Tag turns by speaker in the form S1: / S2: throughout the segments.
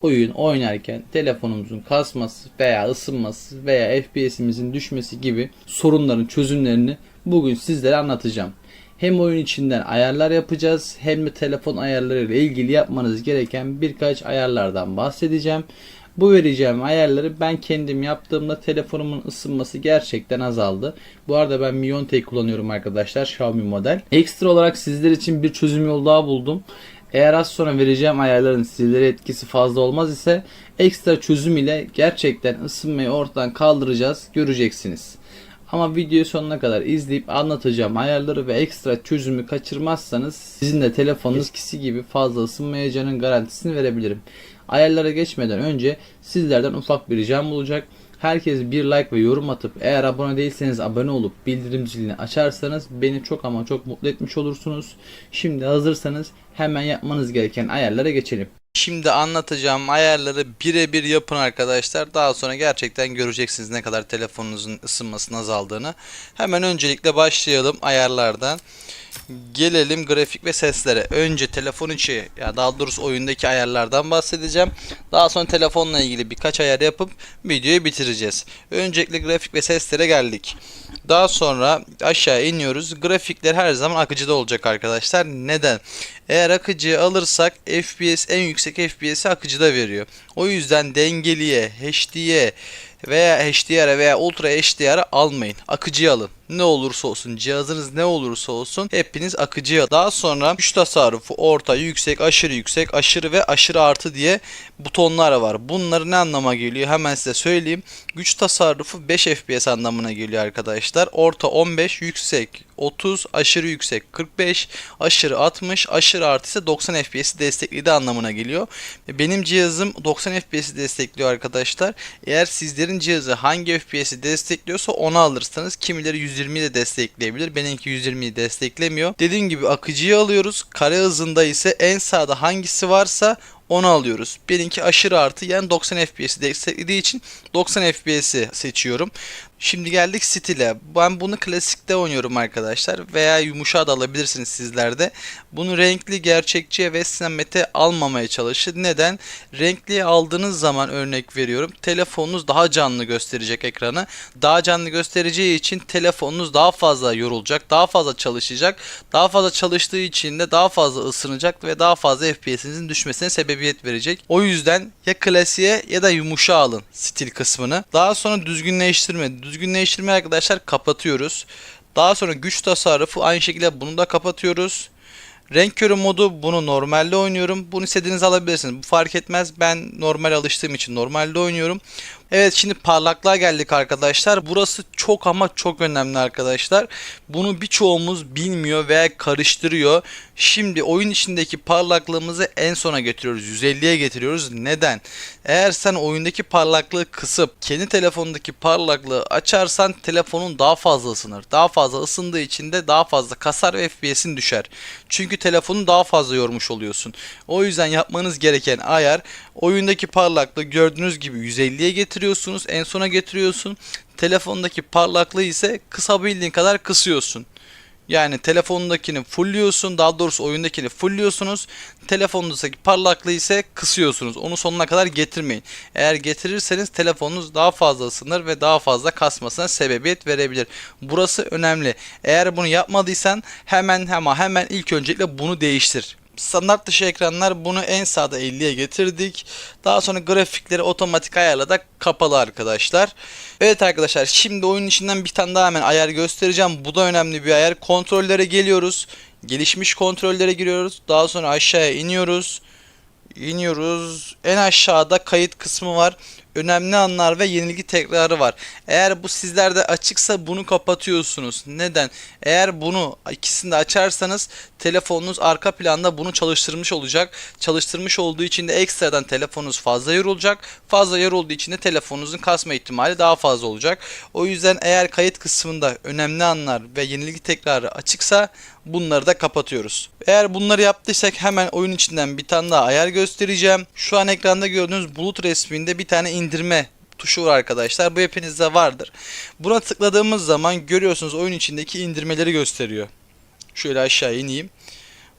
S1: oyun oynarken telefonumuzun kasması veya ısınması veya FPS'imizin düşmesi gibi sorunların çözümlerini bugün sizlere anlatacağım. Hem oyun içinden ayarlar yapacağız hem de telefon ayarları ile ilgili yapmanız gereken birkaç ayarlardan bahsedeceğim. Bu vereceğim ayarları ben kendim yaptığımda telefonumun ısınması gerçekten azaldı. Bu arada ben Miontek kullanıyorum arkadaşlar Xiaomi model. Ekstra olarak sizler için bir çözüm yolu daha buldum. Eğer az sonra vereceğim ayarların sizlere etkisi fazla olmaz ise ekstra çözüm ile gerçekten ısınmayı ortadan kaldıracağız göreceksiniz. Ama videoyu sonuna kadar izleyip anlatacağım ayarları ve ekstra çözümü kaçırmazsanız sizin de telefonunuz eskisi gibi fazla ısınmayacağının garantisini verebilirim. Ayarlara geçmeden önce sizlerden ufak bir ricam olacak. Herkes bir like ve yorum atıp eğer abone değilseniz abone olup bildirim zilini açarsanız beni çok ama çok mutlu etmiş olursunuz. Şimdi hazırsanız hemen yapmanız gereken ayarlara geçelim. Şimdi anlatacağım ayarları birebir yapın arkadaşlar. Daha sonra gerçekten göreceksiniz ne kadar telefonunuzun ısınmasının azaldığını. Hemen öncelikle başlayalım ayarlardan. Gelelim grafik ve seslere. Önce telefon içi ya daha doğrusu oyundaki ayarlardan bahsedeceğim. Daha sonra telefonla ilgili birkaç ayar yapıp videoyu bitireceğiz. Öncelikle grafik ve seslere geldik. Daha sonra aşağı iniyoruz. Grafikler her zaman akıcıda olacak arkadaşlar. Neden? Eğer akıcıyı alırsak FPS en yüksek FPS'i akıcıda veriyor. O yüzden dengeliye, HD'ye veya HDR veya Ultra HDR almayın. Akıcıyı alın. Ne olursa olsun cihazınız ne olursa olsun hepiniz akıcıya. Daha sonra güç tasarrufu orta, yüksek, aşırı yüksek, aşırı ve aşırı artı diye butonlar var. Bunları ne anlama geliyor? Hemen size söyleyeyim. Güç tasarrufu 5 FPS anlamına geliyor arkadaşlar. Orta 15, yüksek 30, aşırı yüksek 45, aşırı 60, aşırı artı ise 90 FPS'i desteklediği anlamına geliyor. Benim cihazım 90 FPS'i destekliyor arkadaşlar. Eğer sizlerin cihazı hangi FPS'i destekliyorsa onu alırsanız kimileri 120 de destekleyebilir. Benimki 120'yi desteklemiyor. Dediğim gibi akıcıyı alıyoruz. Kare hızında ise en sağda hangisi varsa onu alıyoruz. Benimki aşırı artı yani 90 FPS'i desteklediği için 90 FPS'i seçiyorum. Şimdi geldik stile. Ben bunu klasikte oynuyorum arkadaşlar veya yumuşağı da alabilirsiniz sizler de. Bunu renkli, gerçekçi ve sinemete almamaya çalışın. Neden? Renkli aldığınız zaman örnek veriyorum. Telefonunuz daha canlı gösterecek ekranı. Daha canlı göstereceği için telefonunuz daha fazla yorulacak, daha fazla çalışacak. Daha fazla çalıştığı için de daha fazla ısınacak ve daha fazla FPS'inizin düşmesine sebebiyet verecek. O yüzden ya klasiğe ya da yumuşağı alın stil kısmını. Daha sonra düzgünleştirme. Düzgünleştirme arkadaşlar kapatıyoruz. Daha sonra güç tasarrufu aynı şekilde bunu da kapatıyoruz. Renk körü modu bunu normalde oynuyorum. Bunu istediğiniz alabilirsiniz. Bu fark etmez. Ben normal alıştığım için normalde oynuyorum. Evet şimdi parlaklığa geldik arkadaşlar. Burası çok ama çok önemli arkadaşlar. Bunu birçoğumuz bilmiyor veya karıştırıyor. Şimdi oyun içindeki parlaklığımızı en sona getiriyoruz. 150'ye getiriyoruz. Neden? Eğer sen oyundaki parlaklığı kısıp kendi telefonundaki parlaklığı açarsan telefonun daha fazla ısınır. Daha fazla ısındığı için de daha fazla kasar ve FPS'in düşer. Çünkü telefonu daha fazla yormuş oluyorsun. O yüzden yapmanız gereken ayar oyundaki parlaklığı gördüğünüz gibi 150'ye getiriyorsunuz. En sona getiriyorsun. Telefondaki parlaklığı ise kısabildiğin kadar kısıyorsun. Yani telefonundakini fullliyorsun. Daha doğrusu oyundakini fullliyorsunuz. Telefonunuzdaki parlaklığı ise kısıyorsunuz. Onu sonuna kadar getirmeyin. Eğer getirirseniz telefonunuz daha fazla ısınır ve daha fazla kasmasına sebebiyet verebilir. Burası önemli. Eğer bunu yapmadıysan hemen ama hemen ilk öncelikle bunu değiştir. Standart dışı ekranlar bunu en sağda 50'ye getirdik. Daha sonra grafikleri otomatik ayarladık kapalı arkadaşlar. Evet arkadaşlar şimdi oyun içinden bir tane daha hemen ayar göstereceğim. Bu da önemli bir ayar. Kontrollere geliyoruz. Gelişmiş kontrollere giriyoruz. Daha sonra aşağıya iniyoruz. İniyoruz. En aşağıda kayıt kısmı var önemli anlar ve yenilgi tekrarı var. Eğer bu sizlerde açıksa bunu kapatıyorsunuz. Neden? Eğer bunu ikisini de açarsanız telefonunuz arka planda bunu çalıştırmış olacak. Çalıştırmış olduğu için de ekstradan telefonunuz fazla yorulacak. Fazla yorulduğu için de telefonunuzun kasma ihtimali daha fazla olacak. O yüzden eğer kayıt kısmında önemli anlar ve yenilgi tekrarı açıksa bunları da kapatıyoruz. Eğer bunları yaptıysak hemen oyun içinden bir tane daha ayar göstereceğim. Şu an ekranda gördüğünüz bulut resminde bir tane indirme tuşu var arkadaşlar. Bu hepinizde vardır. Buna tıkladığımız zaman görüyorsunuz oyun içindeki indirmeleri gösteriyor. Şöyle aşağı ineyim.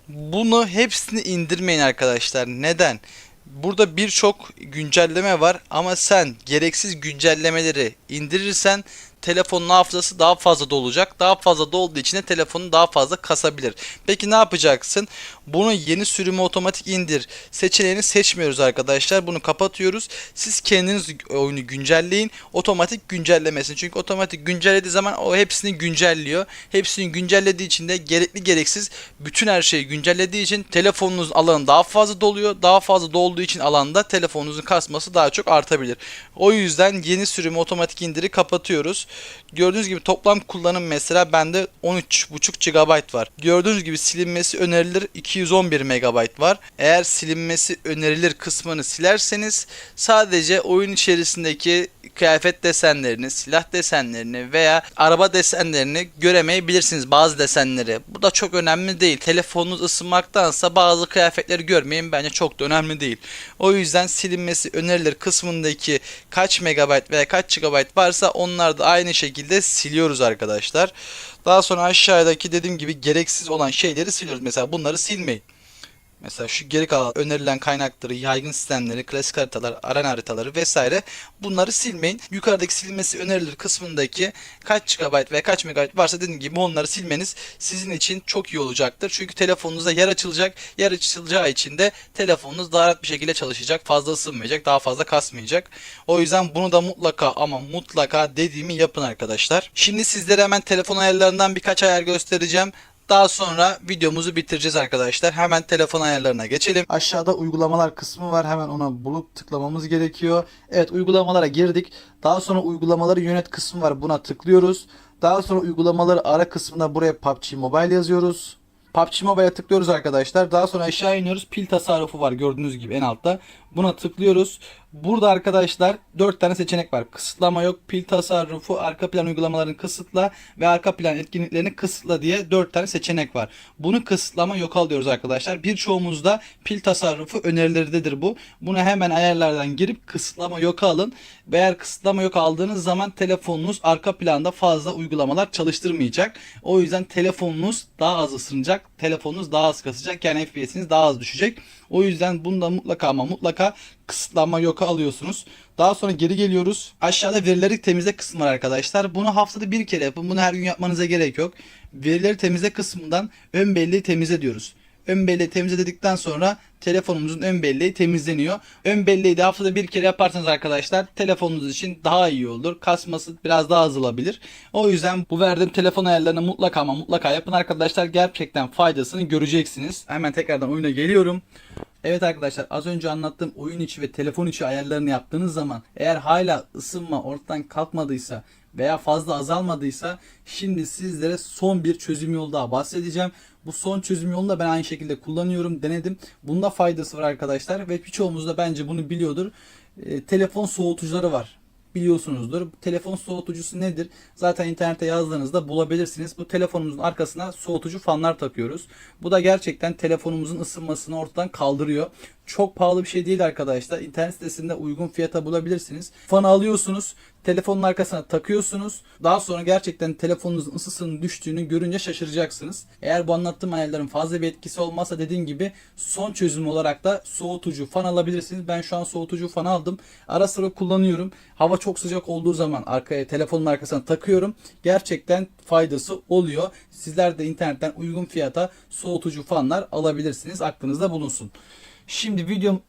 S1: Bunu hepsini indirmeyin arkadaşlar. Neden? burada birçok güncelleme var ama sen gereksiz güncellemeleri indirirsen telefonun hafızası daha fazla dolacak. Daha fazla dolduğu için de telefonun daha fazla kasabilir. Peki ne yapacaksın? Bunu yeni sürümü otomatik indir seçeneğini seçmiyoruz arkadaşlar. Bunu kapatıyoruz. Siz kendiniz oyunu güncelleyin. Otomatik güncellemesin. Çünkü otomatik güncellediği zaman o hepsini güncelliyor. Hepsini güncellediği için de gerekli gereksiz bütün her şeyi güncellediği için telefonunuzun alanı daha fazla doluyor. Daha fazla dolduğu için alanda telefonunuzun kasması daha çok artabilir. O yüzden yeni sürümü otomatik indiri kapatıyoruz. Gördüğünüz gibi toplam kullanım mesela bende 13.5 GB var. Gördüğünüz gibi silinmesi önerilir 211 MB var. Eğer silinmesi önerilir kısmını silerseniz sadece oyun içerisindeki kıyafet desenlerini, silah desenlerini veya araba desenlerini göremeyebilirsiniz bazı desenleri. Bu da çok önemli değil. Telefonunuz ısınmaktansa bazı kıyafetleri görmeyin bence çok da önemli değil. O yüzden silinmesi önerilir kısmındaki kaç megabayt veya kaç gigabayt varsa onlar da aynı şekilde siliyoruz arkadaşlar. Daha sonra aşağıdaki dediğim gibi gereksiz olan şeyleri siliyoruz. Mesela bunları silmeyin. Mesela şu geri kalan önerilen kaynakları, yaygın sistemleri, klasik haritalar, arena haritaları vesaire bunları silmeyin. Yukarıdaki silmesi önerilir kısmındaki kaç GB veya kaç MB varsa dediğim gibi onları silmeniz sizin için çok iyi olacaktır. Çünkü telefonunuzda yer açılacak. Yer açılacağı için de telefonunuz daha rahat bir şekilde çalışacak. Fazla ısınmayacak, daha fazla kasmayacak. O yüzden bunu da mutlaka ama mutlaka dediğimi yapın arkadaşlar. Şimdi sizlere hemen telefon ayarlarından birkaç ayar göstereceğim. Daha sonra videomuzu bitireceğiz arkadaşlar. Hemen telefon ayarlarına geçelim. Aşağıda uygulamalar kısmı var. Hemen ona bulup tıklamamız gerekiyor. Evet uygulamalara girdik. Daha sonra uygulamaları yönet kısmı var. Buna tıklıyoruz. Daha sonra uygulamaları ara kısmına buraya PUBG Mobile yazıyoruz. PUBG Mobile'e tıklıyoruz arkadaşlar. Daha sonra aşağı iniyoruz. Pil tasarrufu var gördüğünüz gibi en altta. Buna tıklıyoruz. Burada arkadaşlar 4 tane seçenek var. Kısıtlama yok, pil tasarrufu, arka plan uygulamalarını kısıtla ve arka plan etkinliklerini kısıtla diye 4 tane seçenek var. Bunu kısıtlama yok alıyoruz arkadaşlar. Birçoğumuzda pil tasarrufu önerileridir bu. Bunu hemen ayarlardan girip kısıtlama yok alın. Ve eğer kısıtlama yok aldığınız zaman telefonunuz arka planda fazla uygulamalar çalıştırmayacak. O yüzden telefonunuz daha az ısınacak. Telefonunuz daha az kasacak. Yani FPS'iniz daha az düşecek. O yüzden bunda mutlaka ama mutlaka kısıtlama yoka alıyorsunuz. Daha sonra geri geliyoruz. Aşağıda verileri temizle kısmı var arkadaşlar. Bunu haftada bir kere yapın. Bunu her gün yapmanıza gerek yok. Verileri temizle kısmından ön belleği temizle diyoruz. Ön belleği temizle dedikten sonra telefonumuzun ön belleği temizleniyor. Ön belleği de haftada bir kere yaparsanız arkadaşlar telefonunuz için daha iyi olur. Kasması biraz daha azalabilir. O yüzden bu verdiğim telefon ayarlarını mutlaka ama mutlaka yapın arkadaşlar. Gerçekten faydasını göreceksiniz. Hemen tekrardan oyuna geliyorum. Evet arkadaşlar az önce anlattığım oyun içi ve telefon içi ayarlarını yaptığınız zaman eğer hala ısınma ortadan kalkmadıysa veya fazla azalmadıysa şimdi sizlere son bir çözüm yolu daha bahsedeceğim. Bu son çözüm yolunu da ben aynı şekilde kullanıyorum, denedim. Bunda faydası var arkadaşlar ve birçoğumuz da bence bunu biliyordur. E, telefon soğutucuları var biliyorsunuzdur. Telefon soğutucusu nedir? Zaten internete yazdığınızda bulabilirsiniz. Bu telefonumuzun arkasına soğutucu fanlar takıyoruz. Bu da gerçekten telefonumuzun ısınmasını ortadan kaldırıyor. Çok pahalı bir şey değil arkadaşlar. İnternet sitesinde uygun fiyata bulabilirsiniz. Fanı alıyorsunuz. Telefonun arkasına takıyorsunuz. Daha sonra gerçekten telefonunuzun ısısının düştüğünü görünce şaşıracaksınız. Eğer bu anlattığım ayarların fazla bir etkisi olmazsa dediğim gibi son çözüm olarak da soğutucu fan alabilirsiniz. Ben şu an soğutucu fan aldım. Ara sıra kullanıyorum. Hava çok sıcak olduğu zaman arkaya telefonun arkasına takıyorum. Gerçekten faydası oluyor. Sizler de internetten uygun fiyata soğutucu fanlar alabilirsiniz. Aklınızda bulunsun. Şimdi videom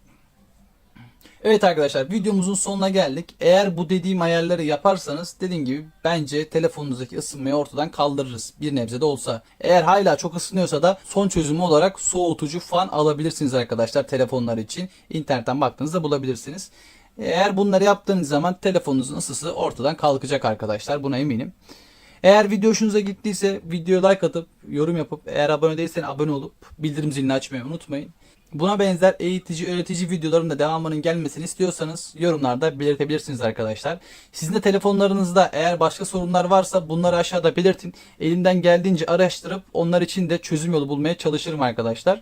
S1: Evet arkadaşlar videomuzun sonuna geldik. Eğer bu dediğim ayarları yaparsanız dediğim gibi bence telefonunuzdaki ısınmayı ortadan kaldırırız. Bir nebze de olsa. Eğer hala çok ısınıyorsa da son çözümü olarak soğutucu fan alabilirsiniz arkadaşlar telefonlar için. İnternetten baktığınızda bulabilirsiniz. Eğer bunları yaptığınız zaman telefonunuzun ısısı ortadan kalkacak arkadaşlar. Buna eminim. Eğer video hoşunuza gittiyse videoya like atıp yorum yapıp eğer abone değilseniz abone olup bildirim zilini açmayı unutmayın. Buna benzer eğitici, öğretici videoların da devamının gelmesini istiyorsanız yorumlarda belirtebilirsiniz arkadaşlar. Sizin de telefonlarınızda eğer başka sorunlar varsa bunları aşağıda belirtin. Elimden geldiğince araştırıp onlar için de çözüm yolu bulmaya çalışırım arkadaşlar.